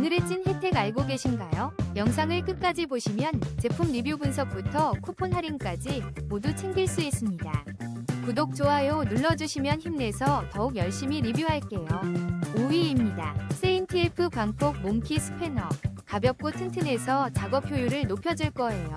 오늘의 찐 혜택 알고 계신가요? 영상을 끝까지 보시면 제품 리뷰 분석부터 쿠폰 할인까지 모두 챙길 수 있습니다. 구독, 좋아요 눌러주시면 힘내서 더욱 열심히 리뷰할게요. 5위입니다. 세인TF 광폭 몽키 스패너. 가볍고 튼튼해서 작업 효율을 높여줄 거예요.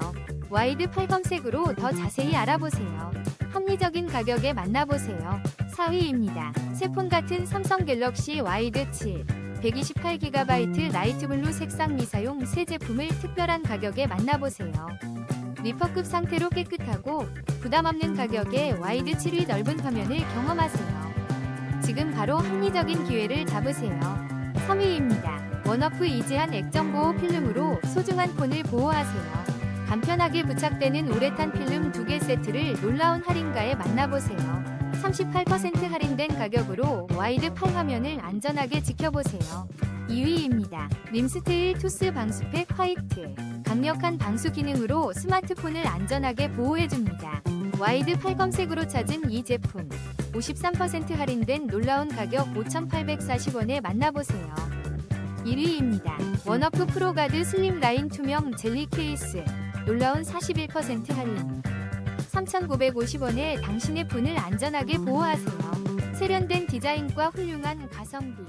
와이드 팔검색으로 더 자세히 알아보세요. 합리적인 가격에 만나보세요. 4위입니다. 새폰 같은 삼성 갤럭시 와이드 7. 128GB 라이트 블루 색상 미사용 새 제품을 특별한 가격에 만나보세요. 리퍼급 상태로 깨끗하고 부담 없는 가격에 와이드 7위 넓은 화면을 경험하세요. 지금 바로 합리적인 기회를 잡으세요. 3위입니다. 원어프 이지한 액정 보호 필름으로 소중한 폰을 보호하세요. 간편하게 부착되는 우레탄 필름 2개 세트를 놀라운 할인가에 만나보세요. 38% 할인된 가격으로 와이드 8 화면을 안전하게 지켜보세요. 2위입니다. 림스테일 투스 방수팩 화이트. 강력한 방수 기능으로 스마트폰을 안전하게 보호해줍니다. 와이드 8 검색으로 찾은 이 제품. 53% 할인된 놀라운 가격 5,840원에 만나보세요. 1위입니다. 원어프 프로가드 슬림 라인 투명 젤리 케이스. 놀라운 41% 할인. 3,950원에 당신의 폰을 안전하게 보호하세요. 세련된 디자인과 훌륭한 가성비.